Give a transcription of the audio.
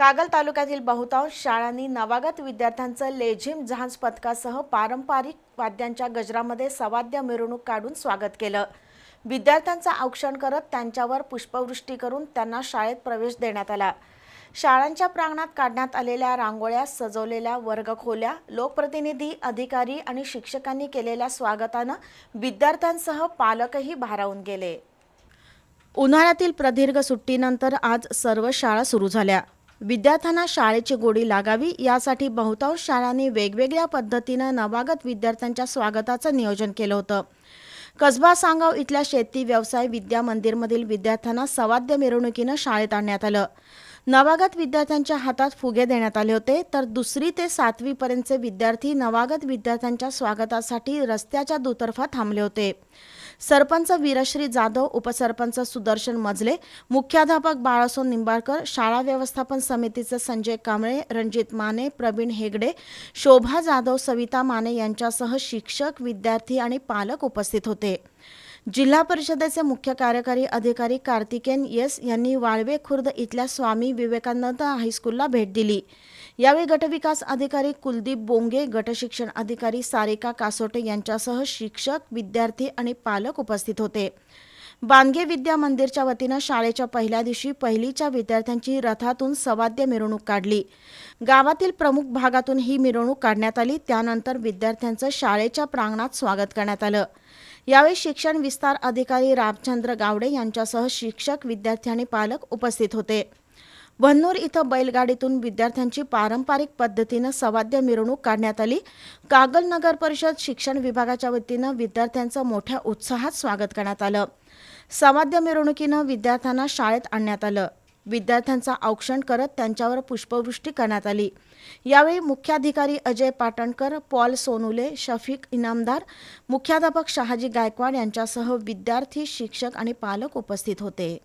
कागल तालुक्यातील बहुतांश शाळांनी नवागत विद्यार्थ्यांचं लेझिम जहाज पथकासह पारंपरिक वाद्यांच्या गजरामध्ये सवाद्य मिरवणूक काढून स्वागत केलं. विद्यार्थ्यांचं औक्षण करत त्यांच्यावर पुष्पवृष्टी करून त्यांना शाळेत प्रवेश देण्यात आला. शाळांच्या प्रांगणात काढण्यात आलेल्या रांगोळ्या सजवलेल्या वर्गखोल्या लोकप्रतिनिधी अधिकारी आणि शिक्षकांनी केलेल्या स्वागतानं विद्यार्थ्यांसह पालकही भारावून गेले. उन्हाळ्यातील प्रदीर्घ सुट्टीनंतर आज सर्व शाळा सुरू झाल्या. विद्यार्थ्यांना शाळेची गोडी लागावी यासाठी बहुतांश शाळांनी वेगवेगळ्या पद्धतीनं नवागत विद्यार्थ्यांच्या स्वागताचं नियोजन केलं होतं. कसबा सांगाव इथल्या शेती व्यवसाय विद्या मंदिरमधील विद्यार्थ्यांना सवाद्य मिरवणुकीनं शाळेत आणण्यात आलं. नवागत विद्यार्थ्यांच्या हातात फुगे देण्यात आले होते तर दुसरी ते सातवीपर्यंतचे विद्यार्थी नवागत विद्यार्थ्यांच्या स्वागतासाठी रस्त्याच्या दुतर्फा थांबले होते. सरपंच वीरश्री जाधव उपसरपंच सुदर्शन मजले मुख्याध्यापक बाळासो निंबाळकर शाळा व्यवस्थापन समितीचे संजय कांबळे रणजित माने प्रवीण हेगडे शोभा जाधव सविता माने यांच्यासह शिक्षक विद्यार्थी आणि पालक उपस्थित होते. जिल्हा परिषदेचे मुख्य कार्यकारी अधिकारी कार्तिकेन येस यांनी वाळवे खुर्द इथल्या स्वामी विवेकानंद हायस्कूलला भेट दिली. यावेळी गटविकास अधिकारी कुलदीप बोंगे गटशिक्षण अधिकारी सारिका कासोटे यांच्यासह शिक्षक विद्यार्थी आणि पालक उपस्थित होते. बांदगे विद्या मंदिरच्या वतीनं शाळेच्या पहिल्या दिवशी पहिलीच्या विद्यार्थ्यांची रथातून सवाद्य मिरवणूक काढली. गावातील प्रमुख भागातून ही मिरवणूक काढण्यात आली. त्यानंतर विद्यार्थ्यांचं शाळेच्या प्रांगणात स्वागत करण्यात आलं. यावेळी शिक्षण विस्तार अधिकारी रामचंद्र गावडे यांच्यासह शिक्षक विद्यार्थी आणि पालक उपस्थित होते. वन्नूर इथं बैलगाडीतून विद्यार्थ्यांची पारंपरिक पद्धतीनं सवाद्य मिरवणूक काढण्यात आली. कागल नगर परिषद शिक्षण विभागाच्या वतीनं विद्यार्थ्यांचं मोठ्या उत्साहात स्वागत करण्यात आलं. सवाद्य मिरवणुकीनं विद्यार्थ्यांना शाळेत आणण्यात आलं. विद्यार्थ्यांचं औक्षण करत त्यांच्यावर पुष्पवृष्टी करण्यात आली. यावेळी मुख्याधिकारी अजय पाटणकर पॉल सोनुले शफीक इनामदार मुख्याध्यापक शहाजी गायकवाड यांच्यासह विद्यार्थी शिक्षक आणि पालक उपस्थित होते.